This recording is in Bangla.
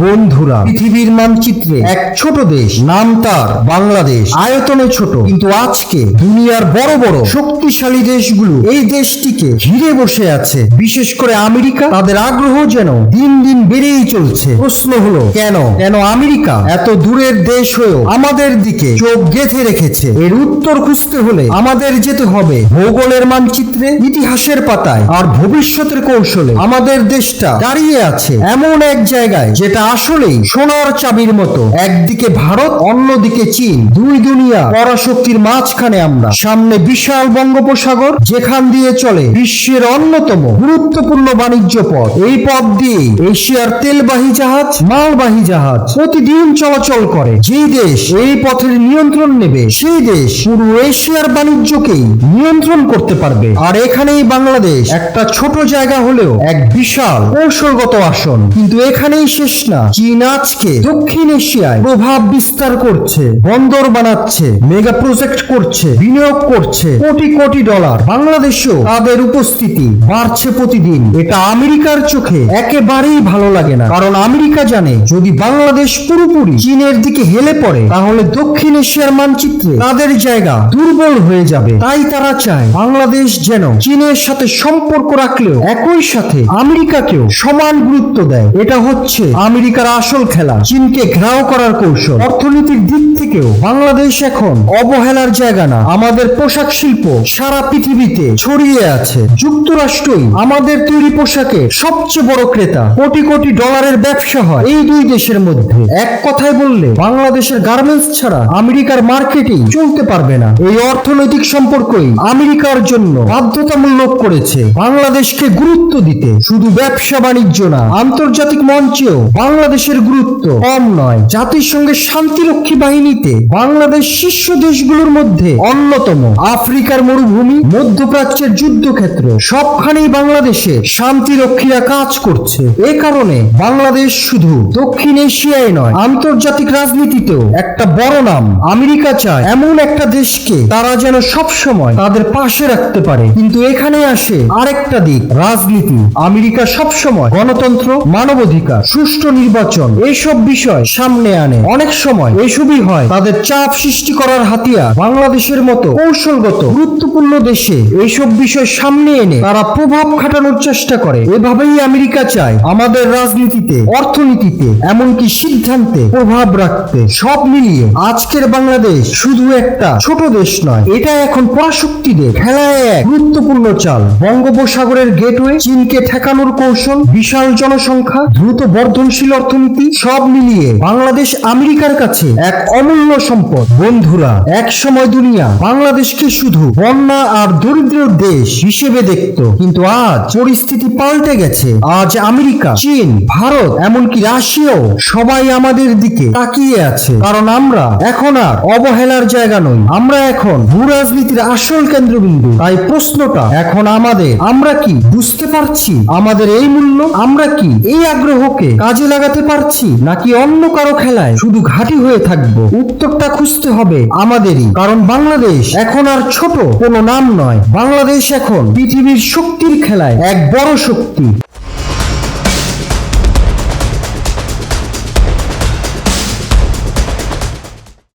বন্ধুরা পৃথিবীর মানচিত্রে এক ছোট দেশ নাম তার বাংলাদেশ। আয়তনে ছোট। কিন্তু আজকে দুনিয়ার বড় বড় শক্তিশালী দেশগুলো এই দেশটিকে ঘিরে বসে আছে। বিশেষ করে আমেরিকা তাদের আগ্রহ যেন দিন দিন বেড়েই চলছে। প্রশ্ন হলো কেন? কেন আমেরিকা এত দূরের দেশ হয়েও আমাদের দিকে চোখ গেঁথে রেখেছে? এর উত্তর খুঁজতে হলে আমাদের যেতে হবে ভূগোলের মানচিত্রে ইতিহাসের পাতায় আর ভবিষ্যতের কৌশলে। আমাদের দেশটা দাঁড়িয়ে আছে এমন এক জায়গায় যেটা আসলেই সোনার চাবির মতো। একদিকে ভারত, অন্যদিকে চীন। দুই দুনিয়া, পরাশক্তির মাঝখানে আমরা। সামনে বিশাল বঙ্গোপসাগর, যেখান দিয়ে চলে বিশ্বের অন্যতম গুরুত্বপূর্ণ বাণিজ্য পথ। এই পথ দিয়ে এশিয়ার তেলবাহী জাহাজ, মালবাহী জাহাজ প্রতিদিন চলাচল করে। যেই দেশ এই পথের নিয়ন্ত্রণ নেবে, সেই দেশ পুরো এশিয়ার বাণিজ্যকেই নিয়ন্ত্রণ করতে পারবে। আর এখানেই বাংলাদেশ একটা ছোট জায়গা হলেও এক বিশাল কৌশলগত আসন। কিন্তু এখানেই শেষ না। চীন আজকে দক্ষিণ এশিয়ায় প্রভাব বিস্তার করছে, বন্দর বানাচ্ছে, মেগা প্রজেক্ট করছে, বিনিয়োগ করছে, কোটি কোটি ডলার। বাংলাদেশেও তাদের উপস্থিতি বাড়ছে প্রতিদিন। এটা আমেরিকার চোখে একেবারেই ভালো লাগে না। কারণ আমেরিকা জানে, যদি বাংলাদেশ পুরোপুরি চীনের দিকে হেলে পড়ে, তাহলে দক্ষিণ এশিয়ার মানচিত্রে তাদের জায়গা দুর্বল হয়ে যাবে। তাই তারা চায় বাংলাদেশ যেন চীনের সাথে সম্পর্ক রাখলেও একই সাথে আমেরিকাকেও সমান গুরুত্ব দেয়। এটা হচ্ছে আমেরিকার আসল খেলা, চীনকে ঘেরাও করার কৌশল। অর্থনীতির দিক থেকেও বাংলাদেশ এখন অবহেলার জায়গা না। আমাদের পোশাক শিল্প সারা পৃথিবীতে ছড়িয়ে আছে। যুক্তরাষ্ট্রই আমাদের তৈরি পোশাকের সবচেয়ে বড় ক্রেতা। কোটি কোটি ডলারের ব্যবসা হয় এই দুই দেশের মধ্যে। এক কথায় বললে, বাংলাদেশের গার্মেন্টস ছাড়া আমেরিকার মার্কেটিং চলতে পারবে না। এই অর্থনৈতিক সম্পর্কই আমেরিকার জন্য বাধ্যতামূলক করেছে। বাংলাদেশকে গুরুত্ব দিতে শুধু ব্যবসা বাণিজ্য না, আন্তর্জাতিক মঞ্চেও বাংলাদেশের গুরুত্ব কম নয়। জাতিসংঘের শান্তিরক্ষী বাহিনীতে বাংলাদেশ শীর্ষ দেশগুলোর মধ্যে অন্যতম। আফ্রিকার মরুভূমি, মধ্যপ্রাচ্যের যুদ্ধক্ষেত্র, সবখানেই বাংলাদেশে শান্তিরক্ষীরা কাজ করছে। এ কারণে বাংলাদেশ শুধু দক্ষিণ এশিয়ায় নয়, আন্তর্জাতিক রাজনীতিতেও একটা বড় নাম। আমেরিকা চায় এমন একটা দেশকে তারা যেন সব সময় তাদের পাশে রাখতে পারে। কিন্তু এখানে আসে আরেকটা দিক, রাজনীতি। আমেরিকা সব সময় গণতন্ত্র, মানবাধিকার, সুষ্ঠু নির্বাচন এইসব বিষয় সামনে আনে। অনেক সময় এসবই হয় তাদের চাপ সৃষ্টি করার হাতিয়ার। বাংলাদেশের মতো কৌশলগত গুরুত্বপূর্ণ দেশে এইসব বিষয় সামনে এনে তারা প্রভাব খাটানোর চেষ্টা করে। এভাবেই আমেরিকা চায় আমাদের রাজনীতিতে, অর্থনীতিতে, এমনকি সিদ্ধান্তে প্রভাব রাখতে। সব মিলিয়ে আজকের বাংলাদেশ শুধু একটা ছোট দেশ নয়, এটা এখন পরাশক্তিদের খেলায় এক গুরুত্বপূর্ণ চাল। বঙ্গোপসাগরের গেটওয়ে, চীনকে ঠেকানোর কৌশল, বিশাল জনসংখ্যা, দ্রুত বর্ধনশীল অর্থনীতি সব মিলিয়ে বাংলাদেশ আমেরিকার কাছে এক অমূল্য সম্পদ। বন্ধুরা এক সময় দুনিয়া বাংলাদেশকে শুধু বন্যা আর দরিদ্র দেশ হিসেবে দেখত। কিন্তু আজ পরিস্থিতি পাল্টে গেছে। আজ আমেরিকা, চীন, ভারত, এমনকি রাশিয়াও সবাই আমাদের দিকে তাকিয়ে আছে। কারণ আমরা এখন আর অবহেলার জায়গা নই। আমরা এখন ভূ রাজনীতির আসল কেন্দ্রবিন্দু। তাই প্রশ্নটা, এখন আমাদের আমরা কি বুঝতে পারছি? আমাদের এই মূল্য আমরা কি এই আগ্রহকে কাজে লাগাতে পারছি, নাকি অন্য কারও খেলায়? শুধু ঘাঁটি হয়ে থাকব। উত্তরটা খুঁজতে হবে আমাদেরই। কারণ বাংলাদেশ এখন আর ছোট কোনো নাম নয়। বাংলাদেশ এখন পৃথিবীর শক্তির খেলায় এক বড় শক্তি।